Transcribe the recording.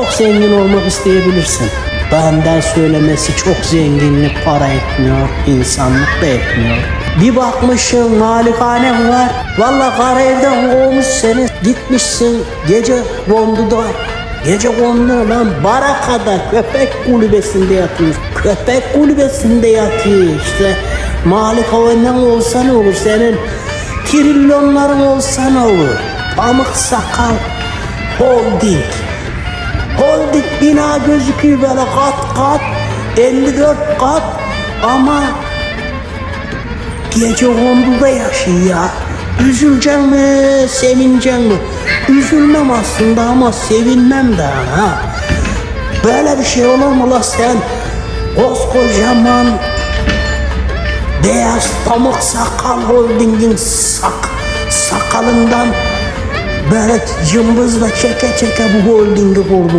Çok zengin olmak isteyebilirsin. Benden söylemesi çok zenginlik para etmiyor, insanlık da etmiyor. Bir bakmışsın malikanem var. Valla kara evden kovmuş seni. Gitmişsin gece konduda. Gece kondu lan barakada köpek kulübesinde yatıyor. Köpek kulübesinde yatıyor işte. Malik evinden olsa ne olur senin? Trilyonların olsa ne olur? Pamuk sakal holding. Bina gözüküyor böyle kat kat 54 kat ama gece konduda yaşıyor ya. Üzüleceksin mi, sevineceksin mi? Üzülmem aslında ama sevinmem de ha. Böyle bir şey olur mu la sen? Koskocaman beyaz pamuk sakal holdingin sak, sakalından böyle cımbızla çeke çeke bu holdingi kurdun.